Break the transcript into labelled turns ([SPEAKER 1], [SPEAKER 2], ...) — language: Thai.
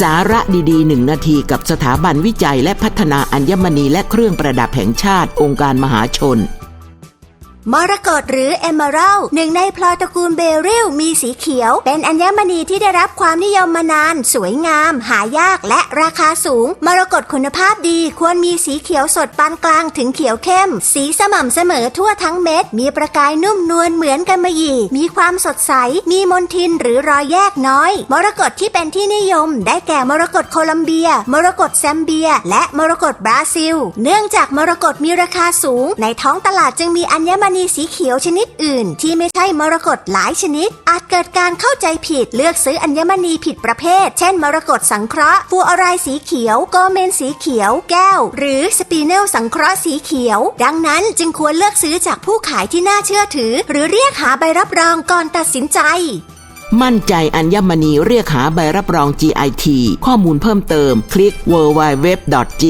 [SPEAKER 1] สาระดีๆหนึ่งนาทีกับสถาบันวิจัยและพัฒนาอัญมณีและเครื่องประดับแห่งชาติองค์การมหาชน
[SPEAKER 2] มรกตหรือเอม r รัลหนึ่งในพลอยตระกูลเบริลมีสีเขียว เป็นอัญมณีที่ได้รับความนิยมมานาน สวยงาม หายากและราคาสูง มรกตคุณภาพดีควรมีสีเขียวสดปานกลางถึงเขียวเข้ม สีสม่ำเสมอทั่วทั้งเม็ด มีประกายนุ่มนวลเหมือนกันมะหยี่ มีความสดใส มีมนทินหรือรอยแยกน้อย มรกตที่เป็นที่นิยม ได้แก่มรกตโคลัมเบีย มรกตแซมเบีย และมรกตบราซิล เนื่องจากมรกตมีราคาสูง ในท้องตลาดจึงมีอัญมณีสีเขียวชนิดอื่น ที่ไม่ใช่มรกตหลายชนิด อาจเกิดการเข้าใจผิดเลือกซื้ออัญมณีผิดประเภท เช่น มรกตสังเคราะห์ฟูออไรด์สีเขียวโกเมนสีเขียว แก้ว หรือสปีเนลสังเคราะห์สีเขียว ดังนั้นจึงควรเลือกซื้อจากผู้ขายที่น่าเชื่อถือ หรือเรียกหาใบรับรองก่อนตัดสินใจ
[SPEAKER 1] มั่นใจอัญมณีเรียกหาใบรับรอง GIT ข้อมูลเพิ่มเติม คลิก www.git.or.th